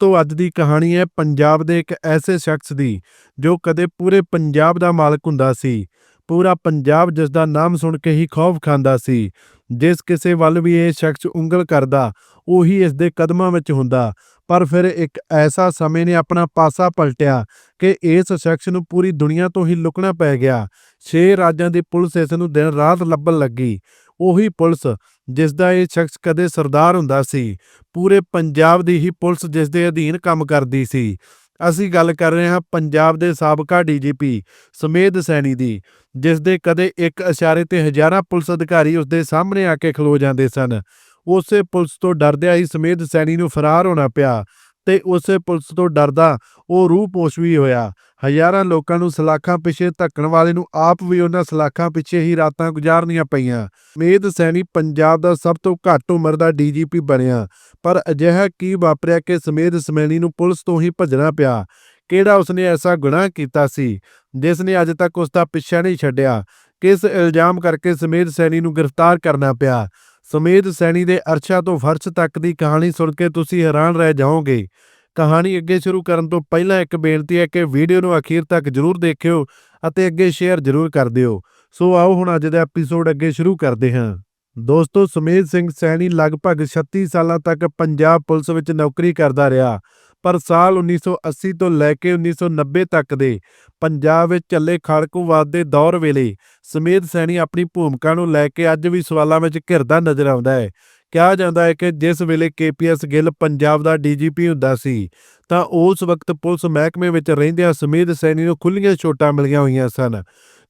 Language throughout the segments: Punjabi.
ਦੋਸਤੋ ਅੱਜ ਦੀ ਕਹਾਣੀ ਹੈ ਪੰਜਾਬ ਦੇ ਇੱਕ ਐਸੇ ਸ਼ਖਸ ਦੀ ਜੋ ਕਦੇ ਪੂਰੇ ਪੰਜਾਬ ਦਾ ਮਾਲਕ ਹੁੰਦਾ ਸੀ। ਪੂਰਾ ਪੰਜਾਬ ਜਿਸ ਦਾ ਨਾਮ ਸੁਣ ਕੇ ਹੀ ਖੌਫ ਖਾਂਦਾ ਸੀ। ਜਿਸ ਕਿਸੇ ਵੱਲ ਵੀ ਇਹ ਸ਼ਖਸ ਉਂਗਲ ਕਰਦਾ, ਉਹੀ ਇਸ ਦੇ ਕਦਮਾਂ ਵਿੱਚ ਹੁੰਦਾ। ਪਰ ਫਿਰ ਇੱਕ ਐਸਾ ਸਮੇਂ ਨੇ ਆਪਣਾ ਪਾਸਾ ਪਲਟਿਆ ਕਿ ਇਸ ਸ਼ਖਸ ਨੂੰ ਪੂਰੀ ਦੁਨੀਆ ਤੋਂ ਹੀ ਲੁਕਣਾ ਪੈ ਗਿਆ। ਛੇ ਰਾਜਾਂ ਦੀ ਪੁਲਿਸ ਇਸ ਨੂੰ ਦਿਨ ਰਾਤ ਲੱਭਣ ਲੱਗੀ। ਉਹੀ ਪੁਲਿਸ ਜਿਸ ਦਾ ਇਹ ਸ਼ਖਸ ਕਦੇ ਸਰਦਾਰ ਹੁੰਦਾ ਸੀ। ਪੂਰੇ ਪੰਜਾਬ ਦੀ ਹੀ ਪੁਲਿਸ ਜਿਸ ਦੇ ਅਧੀਨ ਕੰਮ ਕਰਦੀ ਸੀ। ਅਸੀਂ ਗੱਲ ਕਰ ਰਹੇ ਹਾਂ ਪੰਜਾਬ ਦੇ ਸਾਬਕਾ ਡੀਜੀਪੀ ਸਮੇਧ ਸੈਣੀ ਦੀ, ਜਿਸ ਦੇ ਕਦੇ ਇੱਕ ਇਸ਼ਾਰੇ ਤੇ ਹਜ਼ਾਰਾਂ ਪੁਲਿਸ ਅਧਿਕਾਰੀ ਉਸ ਦੇ ਸਾਹਮਣੇ ਆ ਕੇ ਖਲੋ ਜਾਂਦੇ ਸਨ। ਉਸੇ ਪੁਲਿਸ ਤੋਂ ਡਰਦਿਆਂ ਹੀ ਸਮੇਧ ਸੈਣੀ ਨੂੰ ਫਰਾਰ ਹੋਣਾ ਪਿਆ। ਤੇ ਉਸੇ ਪੁਲਿਸ ਤੋਂ ਡਰਦਾ ਉਹ ਰੂਹ ਵੀ ਹੋਇਆ। ਹਜ਼ਾਰਾਂ ਲੋਕਾਂ ਨੂੰ ਸਲਾਖਾਂ ਪਿੱਛੇ ਧੱਕਣ ਵਾਲੇ ਨੂੰ ਆਪ ਵੀ ਉਹਨਾਂ ਸਲਾਖਾਂ ਪਿੱਛੇ ਹੀ ਰਾਤਾਂ ਗੁਜ਼ਾਰਨੀਆਂ ਪਈਆਂ। ਮੇਦ ਸੈਣੀ ਪੰਜਾਬ ਦਾ ਸਭ ਤੋਂ ਘੱਟ ਉਮਰ ਦਾ ਡੀਜੀਪੀ ਬਣਿਆ, ਪਰ ਅਜਿਹਾ ਕੀ ਵਾਪਰਿਆ ਕਿ ਸਮੇਧ ਸਮੈਣੀ ਨੂੰ ਪੁਲਿਸ ਤੋਂ ਹੀ ਭੱਜਣਾ ਪਿਆ। ਕਿਹੜਾ ਉਸਨੇ ਐਸਾ ਗੁਨਾਹ ਕੀਤਾ ਸੀ, ਜਿਸ ਨੇ ਅੱਜ ਤੱਕ ਉਸ ਦਾ ਪਿੱਛਾ ਨਹੀਂ ਛੱਡਿਆ? ਕਿਸ ਇਲਜ਼ਾਮ ਕਰਕੇ ਸਮੇਧ ਸੈਣੀ ਨੂੰ ਗ੍ਰਿਫਤਾਰ ਕਰਨਾ ਪਿਆ? ਸੁਮੇਧ ਸੈਣੀ ਦੇ ਅਰਸ਼ਾ ਤੋਂ ਫਰਸ਼ ਤੱਕ ਦੀ ਕਹਾਣੀ ਸੁਣ ਕੇ ਤੁਸੀਂ ਹੈਰਾਨ ਰਹਿ ਜਾਓਗੇ। ਕਹਾਣੀ ਅੱਗੇ ਸ਼ੁਰੂ ਕਰਨ ਤੋਂ ਪਹਿਲਾਂ ਇੱਕ ਬੇਨਤੀ ਹੈ ਕਿ ਵੀਡੀਓ ਨੂੰ ਅਖੀਰ ਤੱਕ ਜਰੂਰ ਦੇਖਿਓ ਅਤੇ ਅੱਗੇ ਸ਼ੇਅਰ ਜਰੂਰ ਕਰ ਦਿਓ। ਸੋ ਆਓ ਹੁਣ ਅੱਜ ਦਾ ਐਪੀਸੋਡ ਅੱਗੇ ਸ਼ੁਰੂ ਕਰਦੇ ਹਾਂ। ਦੋਸਤੋ, ਸੁਮੇਧ ਸਿੰਘ ਸੈਣੀ ਲਗਭਗ 36 ਸਾਲਾਂ ਤੱਕ ਪੰਜਾਬ ਪੁਲਿਸ ਵਿੱਚ ਨੌਕਰੀ ਕਰਦਾ ਰਿਹਾ। ਪਰ ਸਾਲ 1980 ਤੋਂ ਲੈ ਕੇ 1990 ਤੱਕ ਦੇ ਪੰਜਾਬ ਵਿੱਚ ਚੱਲੇ ਖਾੜਕੂਵਾਦ ਦੇ ਦੌਰ ਵੇਲੇ ਸਮੇਧ ਸੈਣੀ ਆਪਣੀ ਭੂਮਿਕਾ ਨੂੰ ਲੈ ਕੇ ਅੱਜ ਵੀ ਸਵਾਲਾਂ ਵਿੱਚ ਘਿਰਦਾ ਨਜ਼ਰ ਆਉਂਦਾ ਹੈ। ਕਿਹਾ ਜਾਂਦਾ ਹੈ ਕਿ ਜਿਸ ਵੇਲੇ ਕੇਪੀਐਸ ਗਿੱਲ ਪੰਜਾਬ ਦਾ ਡੀਜੀਪੀ ਹੁੰਦਾ ਸੀ, ਤਾਂ ਉਸ ਵਕਤ ਪੁਲਿਸ ਮਹਿਕਮੇ ਵਿੱਚ ਰਹਿੰਦਿਆਂ ਸਮੇਧ ਸੈਣੀ ਨੂੰ ਖੁੱਲੀਆਂ ਛੋਟਾਂ ਮਿਲੀਆਂ ਹੋਈਆਂ ਸਨ।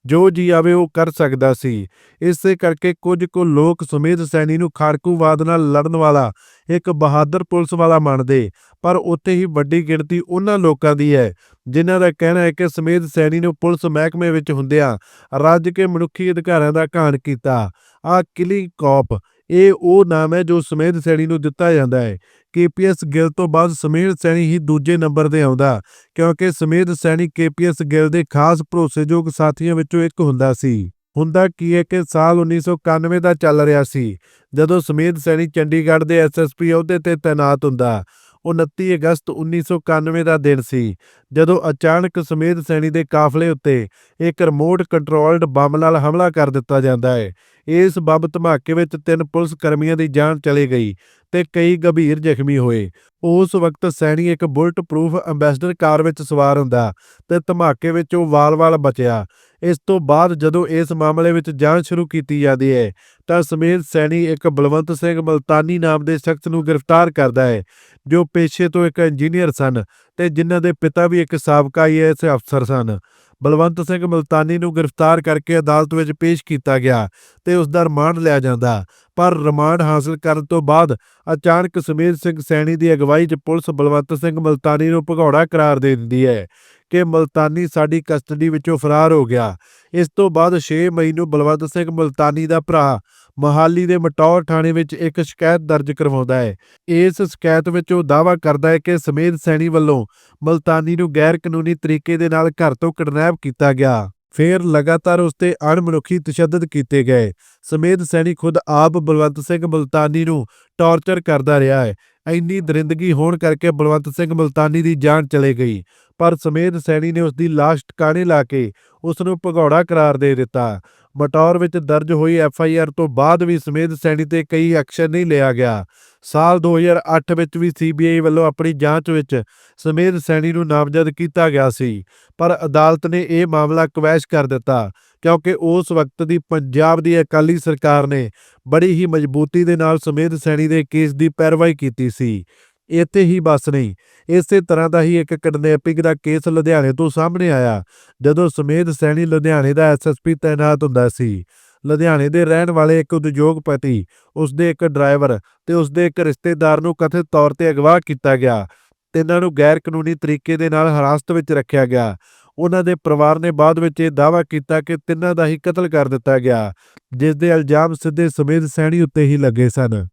ਜੋ ਜੀ ਆਵੇ ਉਹ ਕਰ ਸਕਦਾ ਸੀ। ਇਸੇ ਕਰਕੇ ਕੁਝ ਕੁ ਲੋਕ ਸੁਮੇਧ ਸੈਣੀ ਨੂੰ ਖਾਰਕੂਵਾਦ ਨਾਲ ਲੜਨ ਵਾਲਾ, ਇੱਕ ਬਹਾਦਰ ਪੁਲਿਸ ਵਾਲਾ ਮੰਨਦੇ, ਪਰ ਉੱਥੇ ਹੀ ਵੱਡੀ ਗਿਣਤੀ ਉਹਨਾਂ ਲੋਕਾਂ ਦੀ ਹੈ, ਜਿਨ੍ਹਾਂ ਦਾ ਕਹਿਣਾ ਹੈ ਕਿ ਸਮੇਧ ਸੈਣੀ ਨੂੰ ਪੁਲਿਸ ਮਹਿਕਮੇ ਵਿੱਚ ਹੁੰਦਿਆਂ ਰੱਜ ਕੇ ਮਨੁੱਖੀ ਅਧਿਕਾਰਾਂ ਦਾ ਘਾਣ ਕੀਤਾ। ਆ ਕਿਲਿੰਗ ਕੌਪ, ਇਹ ਉਹ ਨਾਮ ਹੈ ਜੋ ਸਮੇਧ ਸੈਣੀ ਨੂੰ ਦਿੱਤਾ ਜਾਂਦਾ ਹੈ ਕੇਪੀਐਸ ਗਿੱਲ ਤੋਂ ਬਾਅਦ ਸਮੇਧ ਸੈਣੀ ਹੀ ਦੂਜੇ ਨੰਬਰ ਤੇ ਆਉਂਦਾ, ਕਿਉਂਕਿ ਸਮੇਧ ਸੈਣੀ ਕੇਪੀਐਸ ਗਿੱਲ ਦੇ ਖਾਸ ਭਰੋਸੇਯੋਗ ਸਾਥੀਆਂ ਵਿੱਚੋਂ ਇੱਕ ਹੁੰਦਾ ਸੀ। ਹੁੰਦਾ ਕੀ ਹੈ ਕਿ ਸਾਲ 1991 ਦਾ ਚੱਲ ਰਿਹਾ ਸੀ, ਜਦੋਂ ਸਮੇਧ ਸੈਣੀ ਚੰਡੀਗੜ੍ਹ ਦੇ ਐਸਐਸਪੀ ਅਹੁਦੇ ਤੇ ਤਾਇਨਾਤ ਹੁੰਦਾ 29 ਅਗਸਤ 1991 ਦਾ ਦਿਨ ਸੀ, ਜਦੋਂ ਅਚਾਨਕ ਸਮੇਤ ਸੈਣੀ ਦੇ ਕਾਫਲੇ ਉੱਤੇ ਇੱਕ ਰਿਮੋਟ ਕੰਟਰੋਲਡ ਬੰਬ ਨਾਲ ਹਮਲਾ ਕਰ ਦਿੱਤਾ ਜਾਂਦਾ ਹੈ। ਇਸ ਬੰਬ ਧਮਾਕੇ ਵਿੱਚ ਤਿੰਨ ਪੁਲਿਸ ਕਰਮੀਆਂ ਦੀ ਜਾਨ ਚਲੀ ਗਈ ਤੇ ਕਈ ਗੰਭੀਰ ਜ਼ਖਮੀ ਹੋਏ। ਉਸ ਵਕਤ ਸੈਣੀ ਇੱਕ ਬੁਲਟ ਪ੍ਰੂਫ ਐਂਬੈਸਡਰ ਕਾਰ ਵਿੱਚ ਸਵਾਰ ਹੁੰਦਾ ਤੇ ਧਮਾਕੇ ਵਿੱਚ ਉਹ ਵਾਲ-ਵਾਲ ਬਚਿਆ। ਇਸ ਤੋਂ ਬਾਅਦ ਜਦੋਂ ਇਸ ਮਾਮਲੇ ਵਿੱਚ ਜਾਂਚ ਸ਼ੁਰੂ ਕੀਤੀ ਜਾਂਦੀ ਹੈ, ਤਾਂ ਸਮੇਤ ਸੈਣੀ ਇੱਕ ਬਲਵੰਤ ਸਿੰਘ ਮਲਤਾਨੀ ਨਾਮ ਦੇ ਸ਼ਖਸ ਨੂੰ ਗ੍ਰਿਫਤਾਰ ਕਰਦਾ ਹੈ, ਜੋ ਪੇਸ਼ੇ ਤੋਂ ਇੱਕ ਇੰਜੀਨੀਅਰ ਸਨ ਤੇ ਜਿਨ੍ਹਾਂ ਦੇ ਪਿਤਾ ਵੀ ਇੱਕ ਸਾਬਕਾ ਆਈਏਐਸ ਅਫਸਰ ਸਨ। ਬਲਵੰਤ ਸਿੰਘ ਮਲਤਾਨੀ ਨੂੰ ਗ੍ਰਿਫਤਾਰ ਕਰਕੇ ਅਦਾਲਤ ਵਿੱਚ ਪੇਸ਼ ਕੀਤਾ ਗਿਆ ਤੇ ਉਸ ਦਾ ਰਿਮਾਂਡ ਲਿਆ ਜਾਂਦਾ। ਪਰ ਰਿਮਾਂਡ ਹਾਸਲ ਕਰਨ ਤੋਂ ਬਾਅਦ ਅਚਾਨਕ ਸਮੇਧ ਸਿੰਘ ਸੈਣੀ ਦੀ ਅਗਵਾਈ 'ਚ ਪੁਲਿਸ ਬਲਵੰਤ ਸਿੰਘ ਮਲਤਾਨੀ ਨੂੰ ਭਗੌੜਾ ਕਰਾਰ ਦੇ ਦਿੰਦੀ ਹੈ ਕਿ ਮਲਤਾਨੀ ਸਾਡੀ ਕਸਟਡੀ ਵਿੱਚੋਂ ਫਰਾਰ ਹੋ ਗਿਆ। ਇਸ ਤੋਂ ਬਾਅਦ 6 ਮਈ ਨੂੰ ਬਲਵੰਤ ਸਿੰਘ ਮਲਤਾਨੀ ਦਾ ਭਰਾ ਮੋਹਾਲੀ ਦੇ ਮਟੌਰ ਥਾਣੇ ਵਿੱਚ ਇੱਕ ਸ਼ਿਕਾਇਤ ਦਰਜ ਕਰਵਾਉਂਦਾ ਹੈ। ਇਸ ਸ਼ਿਕਾਇਤ ਵਿੱਚ ਉਹ ਦਾਅਵਾ ਕਰਦਾ ਹੈ ਕਿ ਸਮੇਧ ਸੈਣੀ ਵੱਲੋਂ ਮਲਤਾਨੀ ਨੂੰ ਗੈਰ ਕਾਨੂੰਨੀ ਤਰੀਕੇ ਦੇ ਨਾਲ ਘਰ ਤੋਂ ਕਿਡਨੈਪ ਕੀਤਾ ਗਿਆ। ਫਿਰ ਲਗਾਤਾਰ ਉਸ ਤੇ ਅਣਮਨੁੱਖੀ ਤਸ਼ੱਦਦ ਕੀਤੇ ਗਏ। ਸਮੇਧ ਸੈਣੀ ਖੁਦ ਆਪ ਬਲਵੰਤ ਸਿੰਘ ਮਲਤਾਨੀ ਨੂੰ ਟਾਰਚਰ ਕਰਦਾ ਰਿਹਾ ਹੈ। ਇੰਨੀ ਦਰਿੰਦਗੀ ਹੋਣ ਕਰਕੇ ਬਲਵੰਤ ਸਿੰਘ ਮਲਤਾਨੀ ਦੀ ਜਾਨ ਚਲੇ ਗਈ, ਪਰ ਸਮੇਧ ਸੈਣੀ ਨੇ ਉਸ ਦੀ ਲਾਸ਼ ਟਿਕਾਣੇ ਲਾ ਕੇ ਉਸ ਨੂੰ ਭਗੌੜਾ ਕਰਾਰ ਦੇ ਦਿੱਤਾ। ਮਟੌਰ ਵਿੱਚ ਦਰਜ ਹੋਈ ਐਫ ਆਈ ਆਰ ਤੋਂ ਬਾਅਦ ਵੀ ਸਮੇਧ ਸੈਣੀ ਤੇ ਕਈ ਐਕਸ਼ਨ ਨਹੀਂ ਲਿਆ ਗਿਆ। ਸਾਲ 2008 ਵਿੱਚ ਵੀ ਸੀਬੀਆਈ ਵੱਲੋਂ ਆਪਣੀ ਜਾਂਚ ਵਿੱਚ ਸਮੇਧ ਸੈਣੀ ਨੂੰ ਨਾਮਜ਼ਦ ਕੀਤਾ ਗਿਆ ਸੀ, ਪਰ ਅਦਾਲਤ ਨੇ ਇਹ ਮਾਮਲਾ ਕਵੈਸ਼ ਕਰ ਦਿੱਤਾ, ਕਿਉਂਕਿ ਉਸ ਵਕਤ ਦੀ ਪੰਜਾਬ ਦੀ ਅਕਾਲੀ ਸਰਕਾਰ ਨੇ ਬੜੀ ਹੀ ਮਜ਼ਬੂਤੀ ਦੇ ਨਾਲ ਸਮੇਧ ਸੈਣੀ ਦੇ ਕੇਸ ਦੀ ਪੈਰਵਾਈ ਕੀਤੀ ਸੀ। ਇੱਥੇ ਹੀ ਬਸ ਨਹੀਂ। ਇਸੇ ਤਰ੍ਹਾਂ ਦਾ ਹੀ ਇੱਕ ਕਿਡਨੈਪਿੰਗ ਦਾ ਕੇਸ ਲੁਧਿਆਣੇ ਤੋਂ ਸਾਹਮਣੇ ਆਇਆ, ਜਦੋਂ ਸਮੇਧ ਸੈਣੀ ਲੁਧਿਆਣੇ ਦਾ ਐਸਐਸਪੀ ਤਾਇਨਾਤ ਹੁੰਦਾ ਸੀ। ਲੁਧਿਆਣੇ ਦੇ ਰਹਿਣ ਵਾਲੇ ਇੱਕ ਉਦਯੋਗਪਤੀ ਉਸ ਦੇ ਇੱਕ ਡਰਾਈਵਰ ਤੇ ਉਸ ਦੇ ਇੱਕ ਰਿਸ਼ਤੇਦਾਰ ਨੂੰ ਕਥਿਤ ਤੌਰ ਤੇ ਅਗਵਾ ਕੀਤਾ ਗਿਆ। ਤਿੰਨਾਂ ਨੂੰ ਗੈਰ ਕਾਨੂੰਨੀ ਤਰੀਕੇ ਦੇ ਨਾਲ ਹਿਰਾਸਤ ਵਿੱਚ ਰੱਖਿਆ ਗਿਆ। ਉਹਨਾਂ ਦੇ ਪਰਿਵਾਰ ਨੇ ਬਾਅਦ ਵਿੱਚ ਇਹ ਦਾਅਵਾ ਕੀਤਾ ਕਿ ਤਿੰਨਾਂ ਦਾ ਹੀ ਕਤਲ ਕਰ ਦਿੱਤਾ ਗਿਆ ਜਿਸ ਦੇ ਇਲਜ਼ਾਮ ਸਿੱਧੇ ਸਮੇਧ ਸੈਣੀ ਉੱਤੇ ਹੀ ਲੱਗੇ ਸਨ।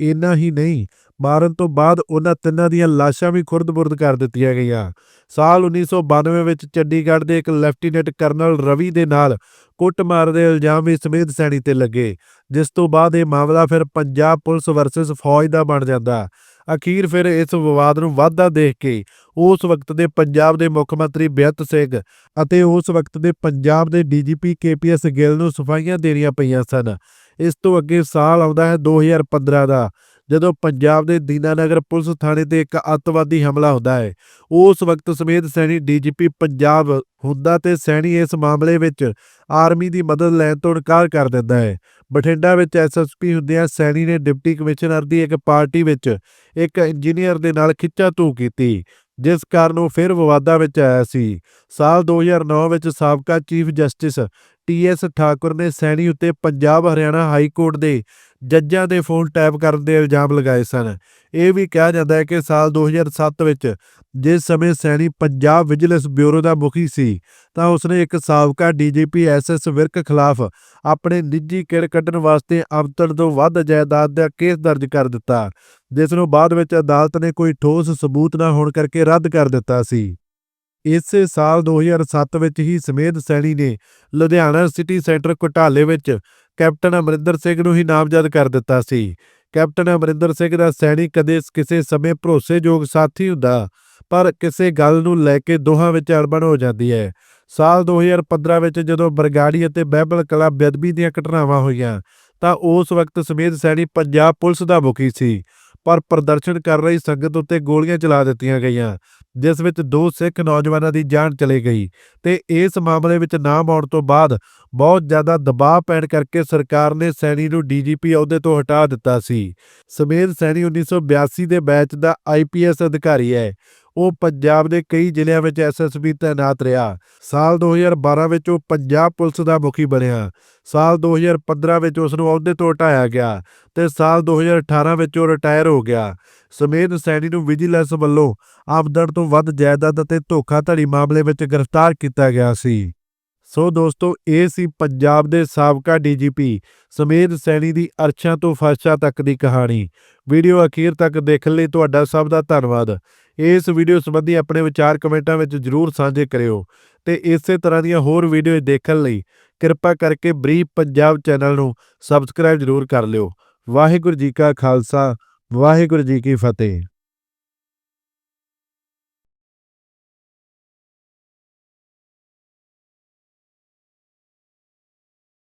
ਇੰਨਾ ਹੀ ਨਹੀਂ, ਮਾਰਨ ਤੋਂ ਬਾਅਦ ਉਹਨਾਂ ਤਿੰਨਾਂ ਦੀਆਂ ਲਾਸ਼ਾਂ ਵੀ ਖੁਰਦ-ਬੁਰਦ ਕਰ ਦਿੱਤੀਆਂ ਗਈਆਂ। ਸਾਲ 1992 ਵਿੱਚ ਚੰਡੀਗੜ੍ਹ ਦੇ ਇੱਕ ਲੈਫਟੀਨੈਂਟ ਕਰਨਲ ਰਵੀ ਦੇ ਨਾਲ ਕੁੱਟਮਾਰ ਦੇ ਇਲਜ਼ਾਮ ਵੀ ਸਮੇਤ ਸੈਣੀ ਤੇ ਲੱਗੇ, ਜਿਸ ਤੋਂ ਬਾਅਦ ਇਹ ਮਾਮਲਾ ਫਿਰ ਪੰਜਾਬ ਪੁਲਿਸ ਵਰਸਸ ਫੌਜ ਦਾ ਬਣ ਜਾਂਦਾ। ਅਖੀਰ ਫਿਰ ਇਸ ਵਿਵਾਦ ਨੂੰ ਵਾਧਾ ਦੇਖ ਕੇ ਉਸ ਵਕਤ ਦੇ ਪੰਜਾਬ ਦੇ ਮੁੱਖ ਮੰਤਰੀ ਬੇਅੰਤ ਸਿੰਘ ਅਤੇ ਉਸ ਵਕਤ ਦੇ ਪੰਜਾਬ ਦੇ ਡੀਜੀਪੀ ਕੇਪੀਐਸ ਗਿੱਲ ਨੂੰ ਸਫਾਈਆਂ ਦੇਣੀਆਂ ਪਈਆਂ ਸਨ। ਇਸ ਤੋਂ ਅੱਗੇ ਸਾਲ ਆਉਂਦਾ ਹੈ 2015 ਦਾ। ਜਦੋਂ ਪੰਜਾਬ ਦੇ ਦੀਨਾਨਗਰ ਪੁਲਿਸ ਥਾਣੇ ਤੇ ਇੱਕ ਅੱਤਵਾਦੀ ਹਮਲਾ ਹੁੰਦਾ ਹੈ, ਉਸ ਵਕਤ ਸਮੇਤ ਸੈਣੀ ਡੀਜੀਪੀ ਪੰਜਾਬ ਹੁੰਦਾ ਤੇ ਸੈਣੀ ਇਸ ਮਾਮਲੇ ਵਿੱਚ ਆਰਮੀ ਦੀ ਮਦਦ ਲੈਣ ਤੋਂ ਇਨਕਾਰ ਕਰ ਦਿੰਦਾ ਹੈ। ਬਠਿੰਡਾ ਵਿੱਚ ਐਸਐਸਪੀ ਹੁੰਦਿਆਂ ਸੈਣੀ ਨੇ ਡਿਪਟੀ ਕਮਿਸ਼ਨਰ ਦੀ ਇੱਕ ਪਾਰਟੀ ਵਿੱਚ ਇੱਕ ਇੰਜੀਨੀਅਰ ਦੇ ਨਾਲ ਖਿੱਚਾ ਖਿੱਚਾਤੂ ਕੀਤੀ, ਜਿਸ ਕਾਰਨ ਉਹ ਫਿਰ ਵਿਵਾਦਾਂ ਵਿੱਚ ਆਇਆ ਸੀ। ਸਾਲ 2009 ਵਿੱਚ ਸਾਬਕਾ ਚੀਫ ਜਸਟਿਸ ਟੀਐਸ ਠਾਕੁਰ ਨੇ ਸੈਣੀ ਉੱਤੇ ਪੰਜਾਬ ਹਰਿਆਣਾ ਹਾਈ ਕੋਰਟ ਦੇ ਜੱਜਾਂ ਦੇ ਫੋਨ ਟੈਪ ਕਰਨ ਦੇ ਇਲਜ਼ਾਮ ਲਗਾਏ ਸਨ। ਇਹ ਵੀ ਕਿਹਾ ਜਾਂਦਾ ਹੈ ਕਿ ਸਾਲ 2007 ਵਿੱਚ ਜਿਸ ਸਮੇਂ ਸੈਣੀ ਪੰਜਾਬ ਵਿਜੀਲੈਂਸ ਬਿਊਰੋ ਦਾ ਮੁਖੀ ਸੀ, ਤਾਂ ਉਸਨੇ ਇੱਕ ਸਾਬਕਾ ਡੀਜੀਪੀ ਐਸਐਸ ਵਿਰਕ ਖਿਲਾਫ ਆਪਣੇ ਨਿੱਜੀ ਕਿੜ ਕੱਢਣ ਵਾਸਤੇ ਆਮਦਨ ਤੋਂ ਵੱਧ ਜਾਇਦਾਦ ਦਾ ਕੇਸ ਦਰਜ ਕਰ ਦਿੱਤਾ, ਜਿਸ ਨੂੰ ਬਾਅਦ ਵਿੱਚ ਅਦਾਲਤ ਨੇ ਕੋਈ ਠੋਸ ਸਬੂਤ ਨਾ ਹੋਣ ਕਰਕੇ ਰੱਦ ਕਰ ਦਿੱਤਾ ਸੀ। ਇਸੇ ਸਾਲ 2007 ਵਿੱਚ ਹੀ ਸਮੇਧ ਸੈਣੀ ਨੇ ਲੁਧਿਆਣਾ ਸਿਟੀ ਸੈਂਟਰ ਘੁਟਾਲੇ ਵਿੱਚ ਕੈਪਟਨ ਅਮਰਿੰਦਰ ਸਿੰਘ ਨੂੰ ਹੀ ਨਾਮਜ਼ਦ ਕਰ ਦਿੱਤਾ ਸੀ। ਕੈਪਟਨ ਅਮਰਿੰਦਰ ਸਿੰਘ ਦਾ ਸੈਣੀ ਕਦੇ ਕਿਸੇ ਸਮੇਂ ਭਰੋਸੇਯੋਗ ਸਾਥੀ ਹੁੰਦਾ, ਪਰ ਕਿਸੇ ਗੱਲ ਨੂੰ ਲੈ ਕੇ ਦੋਹਾਂ ਵਿੱਚ ਅਣਬਣ ਹੋ ਜਾਂਦੀ ਹੈ। ਸਾਲ 2015 ਵਿੱਚ ਜਦੋਂ ਬਰਗਾੜੀ ਅਤੇ ਬਹਿਬਲ ਕਲਾ ਬੇਅਦਬੀ ਦੀਆਂ ਘਟਨਾਵਾਂ ਹੋਈਆਂ, ਤਾਂ ਉਸ ਵਕਤ ਸਮੇਧ ਸੈਣੀ ਪੰਜਾਬ ਪੁਲਿਸ ਦਾ ਮੁਖੀ ਸੀ। ਪਰ ਪ੍ਰਦਰਸ਼ਨ ਕਰ ਰਹੀ ਸੰਗਤ ਉੱਤੇ ਗੋਲੀਆਂ ਚਲਾ ਦਿੱਤੀਆਂ ਗਈਆਂ, ਜਿਸ ਵਿੱਚ ਦੋ ਸਿੱਖ ਨੌਜਵਾਨਾਂ ਦੀ ਜਾਨ ਚਲੀ ਗਈ ਤੇ ਇਸ ਮਾਮਲੇ ਵਿੱਚ ਨਾਮ ਆਉਣ ਤੋਂ ਬਾਅਦ ਬਹੁਤ ਜ਼ਿਆਦਾ ਦਬਾਅ ਪੈਣ ਕਰਕੇ ਸਰਕਾਰ ਨੇ ਸੈਣੀ ਨੂੰ ਡੀਜੀਪੀ ਅਹੁਦੇ ਤੋਂ ਹਟਾ ਦਿੱਤਾ ਸੀ। ਸਮੇਧ ਸੈਣੀ 1982 ਦੇ ਬੈਚ ਦਾ ਆਈਪੀਐਸ ਅਧਿਕਾਰੀ ਹੈ। ਉਹ ਪੰਜਾਬ ਦੇ ਕਈ ਜ਼ਿਲ੍ਹਿਆਂ ਵਿੱਚ ਐਸਐਸਪੀ ਤਾਇਨਾਤ ਰਿਹਾ। ਸਾਲ 2012 ਵਿੱਚ ਉਹ ਪੰਜਾਬ ਪੁਲਿਸ ਦਾ ਮੁਖੀ ਬਣਿਆ। ਸਾਲ 2015 ਵਿੱਚ ਉਸ ਨੂੰ ਅਹੁਦੇ ਤੋਂ ਹਟਾਇਆ ਗਿਆ ਤੇ ਸਾਲ 2018 ਵਿੱਚ ਉਹ ਰਿਟਾਇਰ ਹੋ ਗਿਆ। ਸਮੇਤ ਸੈਣੀ ਨੂੰ ਵਿਜੀਲੈਂਸ ਵੱਲੋਂ ਆਮਦਨ ਤੋਂ ਵੱਧ ਜਾਇਦਾਦ ਅਤੇ ਧੋਖਾਧੜੀ ਮਾਮਲੇ ਵਿੱਚ ਗ੍ਰਿਫਤਾਰ ਕੀਤਾ ਗਿਆ ਸੀ। ਸੋ ਦੋਸਤੋ, ਇਹ ਸੀ ਪੰਜਾਬ ਦੇ ਸਾਬਕਾ ਡੀਜੀਪੀ ਸਮੇਧ ਸੈਣੀ ਦੀ ਅਰਸ਼ਾਂ ਤੋਂ ਫਰਸ਼ਾਂ ਤੱਕ ਦੀ ਕਹਾਣੀ। ਵੀਡੀਓ ਅਖੀਰ ਤੱਕ ਦੇਖਣ ਲਈ ਤੁਹਾਡਾ ਸਭ ਦਾ ਧੰਨਵਾਦ। ਇਸ ਵੀਡੀਓ ਸੰਬੰਧੀ ਆਪਣੇ ਵਿਚਾਰ ਕਮੈਂਟਾਂ ਵਿੱਚ ਜਰੂਰ ਸਾਂਝੇ ਕਰਿਓ ਤੇ ਇਸੇ ਤਰ੍ਹਾਂ ਦੀਆਂ ਹੋਰ ਵੀਡੀਓ ਦੇਖਣ ਲਈ ਕਿਰਪਾ ਕਰਕੇ ਬਰੀਫ ਪੰਜਾਬ ਚੈਨਲ ਨੂੰ ਸਬਸਕ੍ਰਾਈਬ ਜਰੂਰ ਕਰ ਲਿਓ। ਵਾਹਿਗੁਰੂ ਜੀ ਕਾ ਖਾਲਸਾ, ਵਾਹਿਗੁਰੂ ਜੀ ਕੀ ਫਤਿਹ।